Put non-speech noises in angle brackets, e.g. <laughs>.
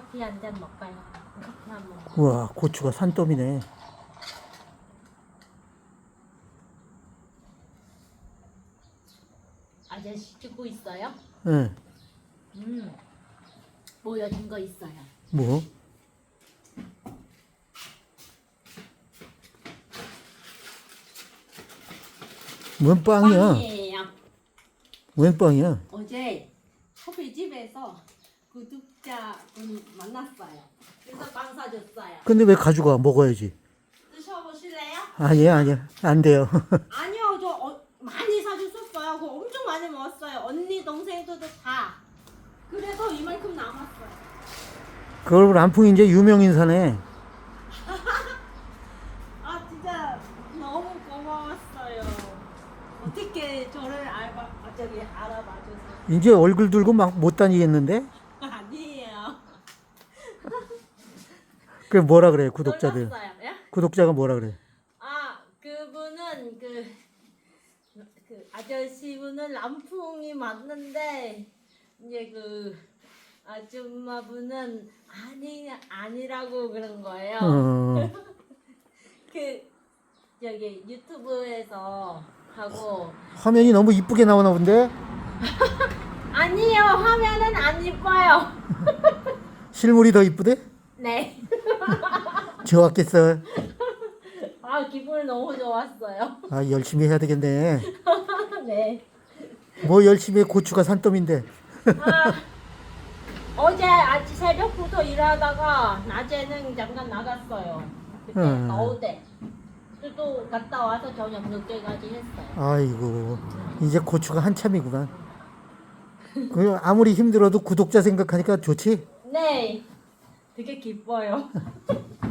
커피 한 잔 먹어요. 커피 한 번. 우와, 고추가 산더미네. 아저씨 찍고 있어요? 예. 음. 보여준 거 있어요. 뭐? 뭔 빵이야? 빵이에요. 웬 빵이야? 어제 커피 집에서 구독자분 만났어요. 그래서 빵 사줬어요. 근데 왜 가져가? 먹어야지. 드셔보실래요? 아니야, 아니야. 안 돼요. <laughs> 아니요, 저 어, 많이 사줬었어요. 그거 엄청 많이 먹었어요. 언니 동생들도 다. 그래서 이만큼 남았어요. 그걸 람풍이 이제 유명 인사네. <laughs> 아 진짜 너무 고마웠어요. 어떻게 저를 알바 아, 저기 알아봐줘서 이제 얼굴 들고 막 못 다니겠는데? 아니에요. 그 뭐라 그래, 구독자들. 놀랐어요. 예? 구독자가 뭐라 그래? 아 그분은 그, 그 아저씨분은 람풍이 맞는데 이제 그 아줌마분은 아니 아니라고 그런 거예요. 어, <laughs> 그 저기 유튜브에서 하고 화면이 너무 이쁘게 나오나 본데? <laughs> 아니요 화면은 안 이뻐요. 실물이 더 이쁘대? <laughs> 네. <laughs> 좋았겠어. 아 기분이 너무 좋았어요. 아, 열심히 해야 되겠네. <laughs> 네. 뭐 열심히 해, 고추가 산더미인데. 아, 어제 아침 새벽부터 일하다가 낮에는 잠깐 나갔어요. 그때 음. 때. 또- 또 갔다 와서 저녁 늦게까지 했어요. 아이고, 이제 고추가 한참이구만. 그 아무리 힘들어도 구독자 생각하니까 좋지? 네. 되게 기뻐요. <laughs>